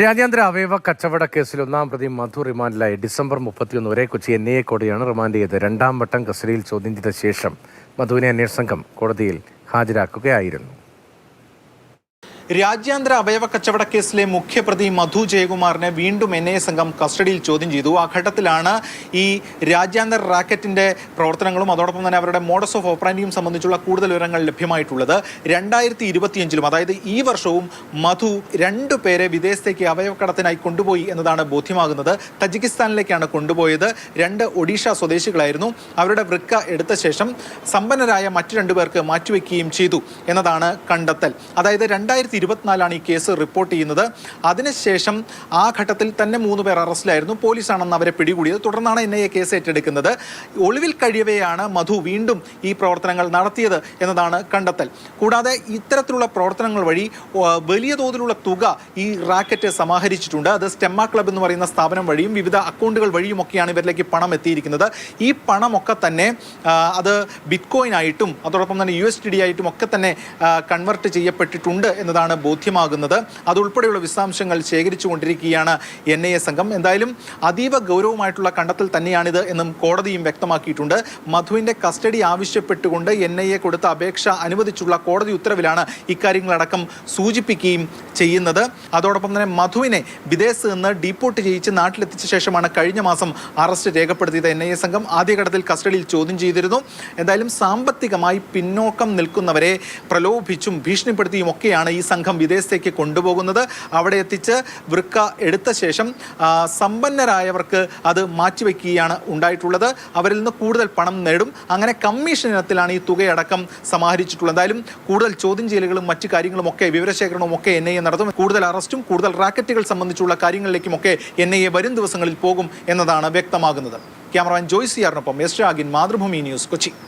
രാജ്യാന്തര അവയവ കച്ചവട കേസിൽ ഒന്നാം പ്രതി മധു റിമാൻഡിലായി. ഡിസംബർ മുപ്പത്തിയൊന്ന് വരെ കൊച്ചി എൻ ഐ എ കോടതിയാണ് റിമാൻഡ് ചെയ്ത് രണ്ടാം വട്ടം കസ്റ്റഡിയിൽ ചോദ്യം ചെയ്ത ശേഷം മധുവിനെ അന്വേഷണ സംഘം കോടതിയിൽ ഹാജരാക്കുകയായിരുന്നു. രാജ്യാന്തര അവയവ കച്ചവട കേസിലെ മുഖ്യപ്രതി മധു ജയകുമാറിനെ വീണ്ടും എൻ ഐ സംഘം കസ്റ്റഡിയിൽ ചോദ്യം ചെയ്തു. ആ ഘട്ടത്തിലാണ് ഈ രാജ്യാന്തര റാക്കറ്റിന്റെ പ്രവർത്തനങ്ങളും അതോടൊപ്പം തന്നെ അവരുടെ മോഡസ് ഓഫ് ഓപ്പറാൻഡിയും സംബന്ധിച്ചുള്ള കൂടുതൽ വിവരങ്ങൾ ലഭ്യമായിട്ടുള്ളത്. രണ്ടായിരത്തി ഇരുപത്തിയഞ്ചിലും അതായത് ഈ വർഷവും മധു രണ്ടു പേരെ വിദേശത്തേക്ക് അവയവക്കടത്തിനായി കൊണ്ടുപോയി എന്നതാണ് ബോധ്യമാകുന്നത്. തജിക്കിസ്ഥാനിലേക്കാണ് കൊണ്ടുപോയത്. രണ്ട് ഒഡീഷ സ്വദേശികളായിരുന്നു. അവരുടെ വൃക്ക എടുത്ത ശേഷം സമ്പന്നരായ മറ്റു രണ്ടുപേർക്ക് മാറ്റിവെക്കുകയും ചെയ്തു എന്നതാണ് കണ്ടെത്തൽ. അതായത് രണ്ടായിരത്തി ഇരുപത്തിനാലാണ് ഈ കേസ് റിപ്പോർട്ട് ചെയ്യുന്നത്. അതിനുശേഷം ആ ഘട്ടത്തിൽ തന്നെ മൂന്ന് പേർ അറസ്റ്റിലായിരുന്നു. പോലീസാണെന്ന് അവരെ പിടികൂടിയത്. തുടർന്നാണ് എൻ ഐ എ കേസ് ഏറ്റെടുക്കുന്നത്. ഒളിവിൽ കഴിയവെയാണ് മധു വീണ്ടും ഈ പ്രവർത്തനങ്ങൾ നടത്തിയത് എന്നതാണ് കണ്ടെത്തൽ. കൂടാതെ ഇത്തരത്തിലുള്ള പ്രവർത്തനങ്ങൾ വഴി വലിയ തോതിലുള്ള തുക ഈ റാക്കറ്റ് സമാഹരിച്ചിട്ടുണ്ട്. അത് സ്റ്റെമ്മ ക്ലബ് എന്ന് പറയുന്ന സ്ഥാപനം വഴിയും വിവിധ അക്കൗണ്ടുകൾ വഴിയുമൊക്കെയാണ് ഇവരിലേക്ക് പണം എത്തിയിരിക്കുന്നത്. ഈ പണമൊക്കെ തന്നെ അത് ബിറ്റ്കോയിൻ ആയിട്ടും അതോടൊപ്പം തന്നെ യു എസ് ടി ഡി ആയിട്ടും ഒക്കെ തന്നെ കൺവെർട്ട് ചെയ്യപ്പെട്ടിട്ടുണ്ട് എന്നതാണ് ബോധ്യമാകുന്നത്. അതുൾപ്പെടെയുള്ള വിശദാംശങ്ങൾ ശേഖരിച്ചു കൊണ്ടിരിക്കുകയാണ് എൻ ഐ എ സംഘം. എന്തായാലും അതീവ ഗൗരവമായിട്ടുള്ള കണ്ടെത്തൽ തന്നെയാണിത് എന്നും കോടതിയും വ്യക്തമാക്കിയിട്ടുണ്ട്. മധുവിന്റെ കസ്റ്റഡി ആവശ്യപ്പെട്ടുകൊണ്ട് എൻ ഐ എ കൊടുത്ത അപേക്ഷ അനുവദിച്ചുള്ള കോടതി ഉത്തരവിലാണ് ഇക്കാര്യങ്ങളടക്കം സൂചിപ്പിക്കുകയും ചെയ്യുന്നത്. അതോടൊപ്പം തന്നെ മധുവിനെ വിദേശത്ത് നിന്ന് ഡീപ്പോർട്ട് ചെയ്യിച്ച് നാട്ടിലെത്തിച്ച ശേഷമാണ് കഴിഞ്ഞ മാസം അറസ്റ്റ് രേഖപ്പെടുത്തിയത് എൻ ഐ എ സംഘം. ആദ്യഘട്ടത്തിൽ കസ്റ്റഡിയിൽ ചോദ്യം ചെയ്തിരുന്നു. എന്തായാലും സാമ്പത്തികമായി പിന്നോക്കം നിൽക്കുന്നവരെ പ്രലോഭിച്ചും ഭീഷണിപ്പെടുത്തിയും ഒക്കെയാണ് ഈ സംഘം വിദേശത്തേക്ക് കൊണ്ടുപോകുന്നത് അവിടെ എത്തിച്ച് വൃക്ക എടുത്ത ശേഷം സമ്പന്നരായവർക്ക് അത് മാറ്റിവെക്കുകയാണ് ഉണ്ടായിട്ടുള്ളത്. അവരിൽ നിന്ന് കൂടുതൽ പണം നേടും. അങ്ങനെ കമ്മീഷൻ ഇനത്തിലാണ് ഈ തുകയടക്കം സമാഹരിച്ചിട്ടുള്ളത്. എന്തായാലും കൂടുതൽ ചോദ്യം ചെയ്യലുകളും മറ്റു കാര്യങ്ങളും ഒക്കെ വിവരശേഖരണവും ഒക്കെ എൻ ഐ എ നടത്തും. കൂടുതൽ അറസ്റ്റും കൂടുതൽ റാക്കറ്റുകൾ സംബന്ധിച്ചുള്ള കാര്യങ്ങളിലേക്കുമൊക്കെ എൻ ഐ എ വരും ദിവസങ്ങളിൽ പോകും എന്നതാണ് വ്യക്തമാകുന്നത്. ക്യാമറമാൻ ജോയ്സിയാറിനൊപ്പം എസ് ഷാഗിൻ മാതൃഭൂമി ന്യൂസ് കൊച്ചി.